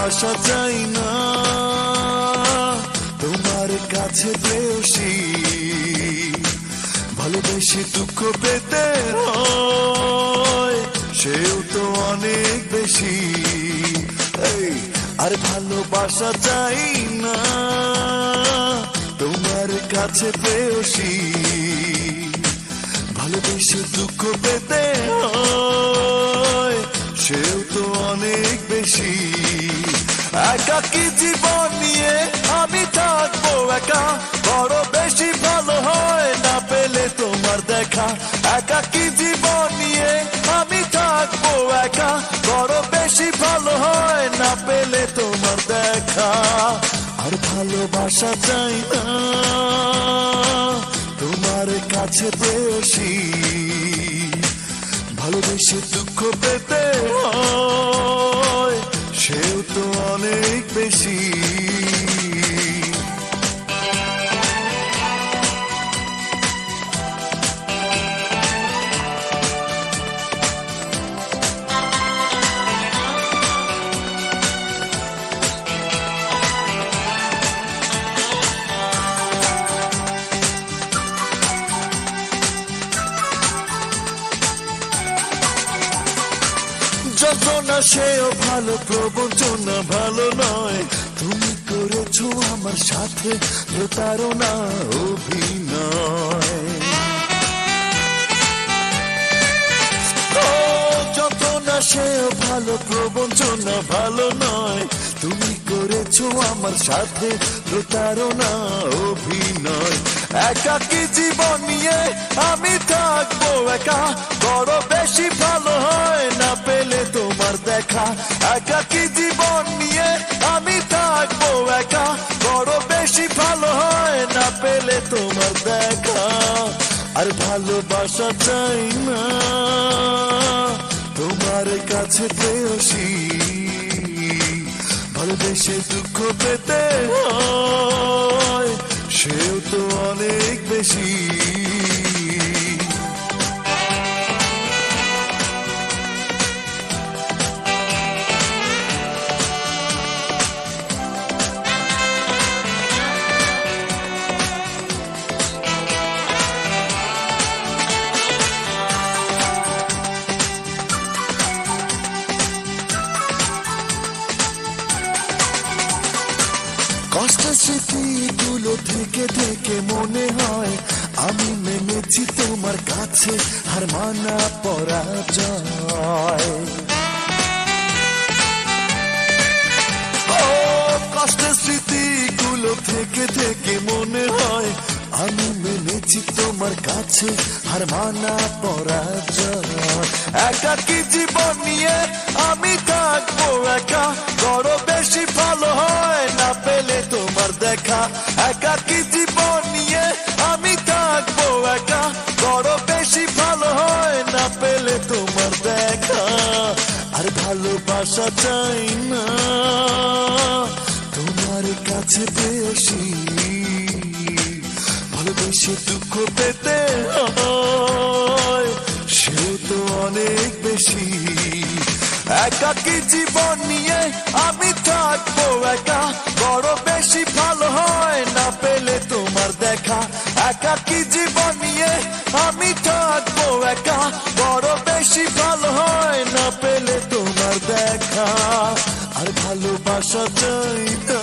ভালোবাসা চাই না। তোমার কাছে প্রেয়সী। ভালোবেসে দুঃখ পেতে সেও তো অনেক বেশি। আর ভালোবাসা চাই না। তোমার কাছে প্রেয়সী। ভালোবেসে দুঃখ পেতে হয় একাকি জীবন নিয়ে আমি থাকব একা? বড় বেশি ভালো হয় না পেলে তোমার দেখা। একাকি জীবন নিয়ে আমি থাকব একা? বড় বেশি ভালো হয় না পেলে তোমার দেখা। আর ভালোবাসা চাই না, তোমার কাছে বেশি। ভালোবেসে দুঃখ পেতে হয়। বেশি। যন্ত্রণা সেও ভালো, প্রবঞ্চনা ভালো নয়। তুমি করেছ আমার সাথে প্রতারণা, অভিনয়। যন্ত্রণা সেও ভালো, প্রবঞ্চনা ভালো নয়। তুমি করেছ আমার সাথে প্রতারণা, অভিনয়। একাকি জীবন নিয়ে আমি থাকব একা? বড় বেশি ভালো হয় না পেলে তোমার দেখা। একাকি জীবন নিয়ে আমি থাকব একা? বড় বেশি ভালো হয় না পেলে তোমার দেখা। আর ভালোবাসা চাই না। তোমার কাছে প্রেয়সী। ভালোবেসে দুঃখ পেতে হয়। সেও তো অনেক বেশি। স্মৃতিগুলো থেকে থেকে মনে হয় আমি নেমেছি তোমার কাছে আর মানা পরাজয়। ও, কষ্টের স্মৃতিগুলো থেকে থেকে মনে হয় আমি মেনেছি তোমার কাছে আর মানা পরাজয়। একাকি জীবন নিয়ে আমি থাকব একা? দেখা একাকি জীবন নিয়ে আমি থাকব একা? বড় বেশি ভালো হয় না পেলে তোমার দেখা। আর ভালোবাসা চাই না, তোমার কাছে বেশি। ভালোবেসে দুঃখ পেতে সে তো অনেক বেশি। একাকি জীবন নিয়ে আমি থাকব একা? বড় দেখা একাকি জীবন নিয়ে আমি থাকব একা? বড় বেশি ভালো হয় না পেলে তোমার দেখা। আর ভালোবাসা চাই না।